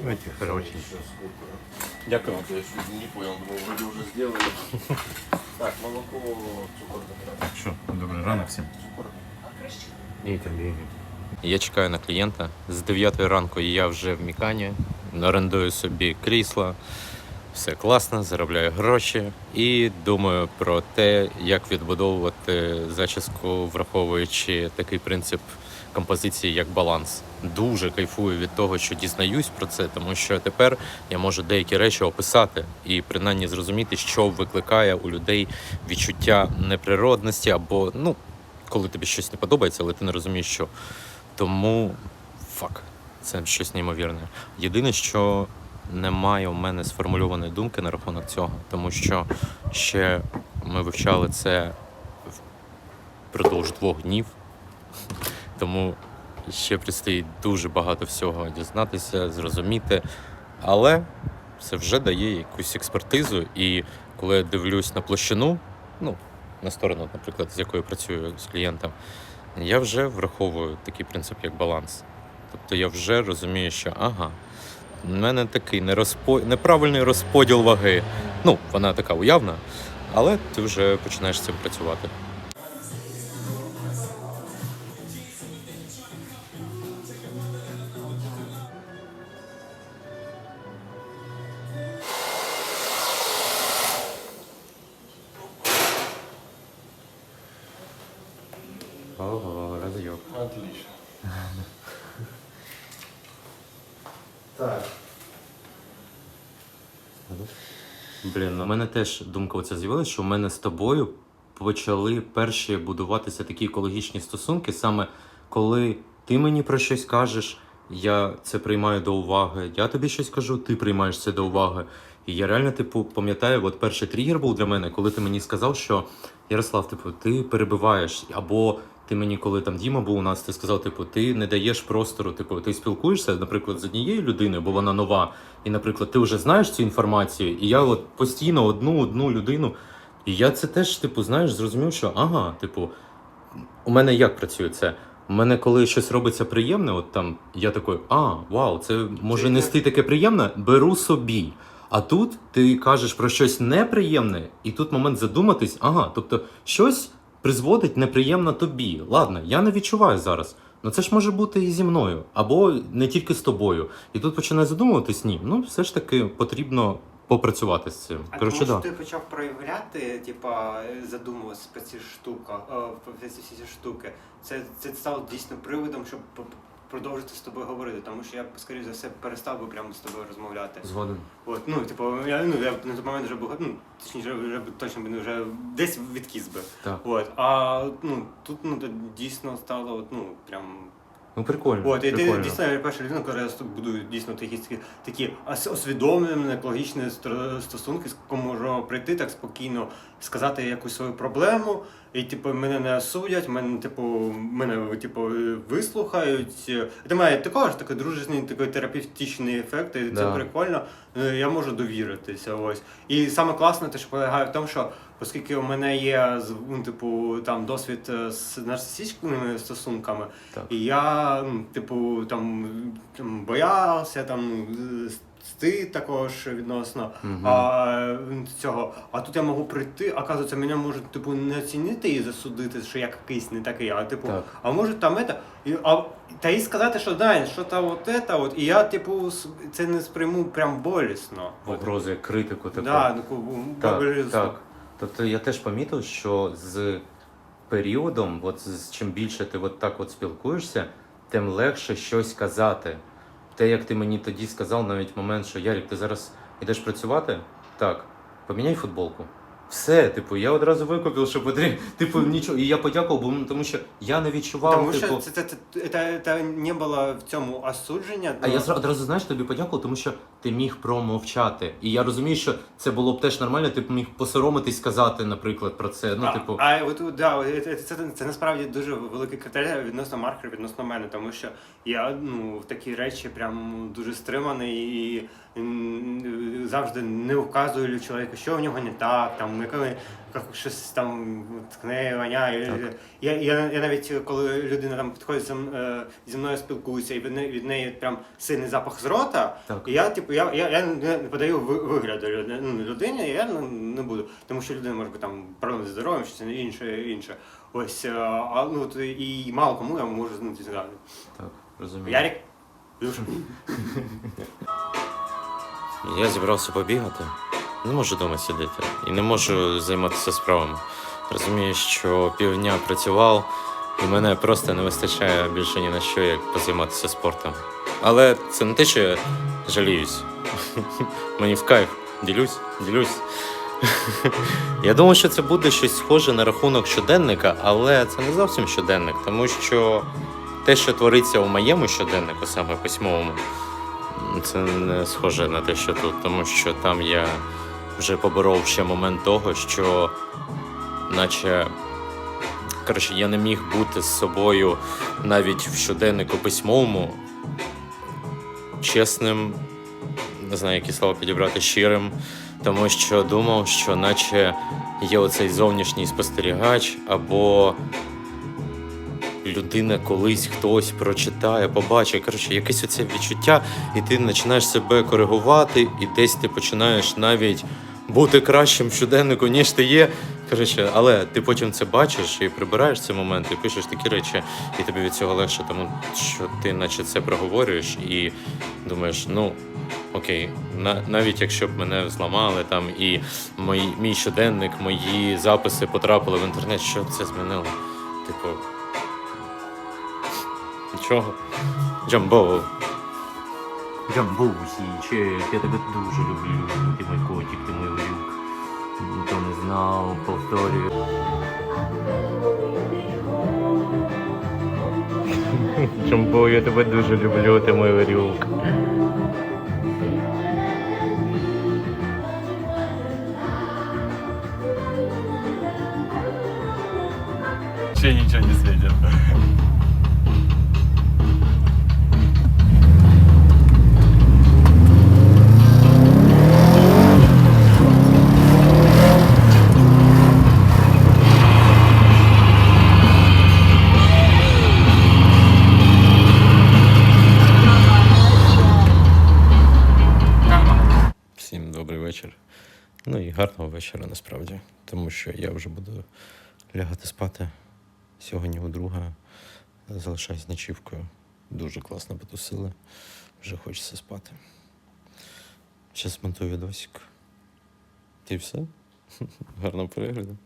Давайте, короче. Дякую. Я чуть не понял, думал, вроде уже сделали. Так, молоко, цукор. Що, добрий ранок всім. Ні, там ні. Я чекаю на клієнта. З 9 ранку я вже в Мікані, орендую собі крісло. Все класно, заробляю гроші і думаю про те, як відбудовувати зачіску, враховуючи такий принцип композиції як баланс. Дуже кайфую від того, що дізнаюсь про це, тому що тепер я можу деякі речі описати і принаймні зрозуміти, що викликає у людей відчуття неприродності або ну, коли тобі щось не подобається, але ти не розумієш, що. Тому фак, це щось неймовірне. Єдине, що немає у мене сформульованої думки на рахунок цього, тому що ще ми вивчали це впродовж двох днів. Тому ще предстоїть дуже багато всього дізнатися, зрозуміти. Але це вже дає якусь експертизу, і коли я дивлюсь на площину, ну, на сторону, наприклад, з якою працюю з клієнтом, я вже враховую такий принцип, як баланс. Тобто я вже розумію, що ага, в мене такий нерозпо... неправильний розподіл ваги. Ну, вона така уявна, але ти вже починаєш з цим працювати. Так. Блін, у мене теж думка оця з'явилася, що в мене з тобою почали перші будуватися такі екологічні стосунки, саме коли ти мені про щось кажеш, я це приймаю до уваги. Я тобі щось кажу, ти приймаєш це до уваги. І я реально, типу, пам'ятаю, от перший тригер був для мене, коли ти мені сказав, що Ярослав, типу, ти перебиваєш, або ти мені, коли там Діма був у нас, ти сказав, типу, ти не даєш простору, типу, ти спілкуєшся, наприклад, з однією людиною, бо вона нова, і, наприклад, ти вже знаєш цю інформацію, і я от постійно одну одну людину. І я це теж, типу, знаєш, зрозумів, що ага, типу, у мене як працює це? У мене, коли щось робиться приємне, от там я такий, а, вау, це може Це нести таке приємне, беру собі. А тут ти кажеш про щось неприємне, і тут момент задуматись, ага, тобто щось призводить неприємно тобі. Ладно, я не відчуваю зараз. Ну це ж може бути і зі мною, або не тільки з тобою. І тут починає задумуватись, ні, ну все ж таки потрібно попрацювати з цим. А Коротше, тому що да. ти почав проявляти, типа задумуватися про ці штука, е, про ці всі ці штуки. Це, це стало дійсно приводом, щоб продовжити з тобою говорити, тому що я б, скоріше за все перестав би прямо з тобою розмовляти. Згоден. От, ну, типу, я ну я б на той момент вже був, ну, точніше, вже б точно б вже десь відкіз би. Так. От, а ну тут ну дійсно стало, от, ну прям Ну прикольно. От, і ти дійсно я перша людина, яка я будую дійсно такі такі, такі ос- усвідомлені, екологічні стосунки, з кому можу прийти так спокійно, сказати якусь свою проблему, і типу мене не осудять, мене, типу, мене типу, вислухають. Це має також такий дружесний, такий терапевтичний ефект, і це Да. прикольно. Е, Я можу довіритися. Ось. І саме класне, те, що полягає в тому, що оскільки у мене є ну, типу, там досвід е, з нарцисичними стосунками. Так. І я, ну, типу, там, боявся, там стид також відносно Мгм. а, цього. А тут я можу прийти, а оказується, мене можуть типу не оцінити і засудити, що я якийсь не такий, а типу, Так. а може там это, і, а, та і сказати, що да, що та от это, от, і я, типу, це не сприйму прям болісно. Як критику таку. Да, таку Так, болісно. так. Тобто я теж помітив, що з періодом, от з чим більше ти от так от спілкуєшся, тим легше щось казати. Те, як ти мені тоді сказав, навіть момент, що Ярік, ти зараз йдеш працювати? Так, поміняй футболку. Все, типу, я одразу викупив, що потрібно. Типу, нічого. І я подякував, бо ну, тому що я не відчував. Тому типу, що це, це, це, це, це не було в цьому осудження. А ну, я зра- одразу знаєш тобі подякував, тому що ти міг промовчати. І я розумію, що це було б теж нормально, ти б міг посоромитись сказати, наприклад, про це. Ну, а, типу, а от да, це, це, це насправді дуже великий критерій відносно маркера, відносно мене, тому що я ну в такі речі прям дуже стриманий і завжди не вказую чоловіку, що в нього не так, там коли, як щось там ткне, воняє. Я, я, я навіть коли людина там підходить зі, е, зі мною спілкується і від неї, від неї прям сильний запах з рота, Так. і я, типу, я, я, я не подаю ви- вигляду ну, людині, я ну, не буду. Тому що людина може бути там проблеми зі здоров'ям, щось інше, інше. Ось, е, а, ну, то і мало кому я можу ну, згадати. Так, розумію. Ярик, Я зібрався побігати. Не можу вдома сидіти і не можу займатися справами. Розумію, що півдня працював, і мене просто не вистачає більше ні на що, як позайматися спортом. Але це не те, що я жаліюсь. Мені в кайф. Ділюсь, ділюсь. Я думав, що це буде щось схоже на рахунок щоденника, але це не зовсім щоденник, тому що те, що твориться у моєму щоденнику, саме письмовому, це не схоже на те, що тут, тому що там я вже поборов ще момент того, що наче коротше, я не міг бути з собою навіть в щоденнику письмовому чесним, не знаю, які слова підібрати, щирим, тому що думав, що наче є оцей зовнішній спостерігач або людина колись хтось прочитає, побачить. Коротше, якесь оце відчуття, і ти починаєш себе коригувати, і десь ти починаєш навіть бути кращим щоденнику, ніж ти є. Коротше, але ти потім це бачиш і прибираєш ці моменти, і пишеш такі речі, і тобі від цього легше, тому що ти наче це проговорюєш і думаєш, ну. Окей, на, навіть якщо б мене зламали там і мій, мій щоденник, мої записи потрапили в інтернет, що це змінило? Типу, Нічого. Джамбо. Джамбусічек, я тебе дуже люблю. Ти мій котик, ти мій вирюк. Ніхто не знав, повторюю. Джамбо, я тебе дуже люблю, ти мій вирюк. Ще нічого не світить. Вечора насправді. Тому що я вже буду лягати спати. Сьогодні у друга залишаюсь ночівкою. Дуже класно потусили. Вже хочеться спати. Зараз монтую відосик. І все. Гарного перегляду.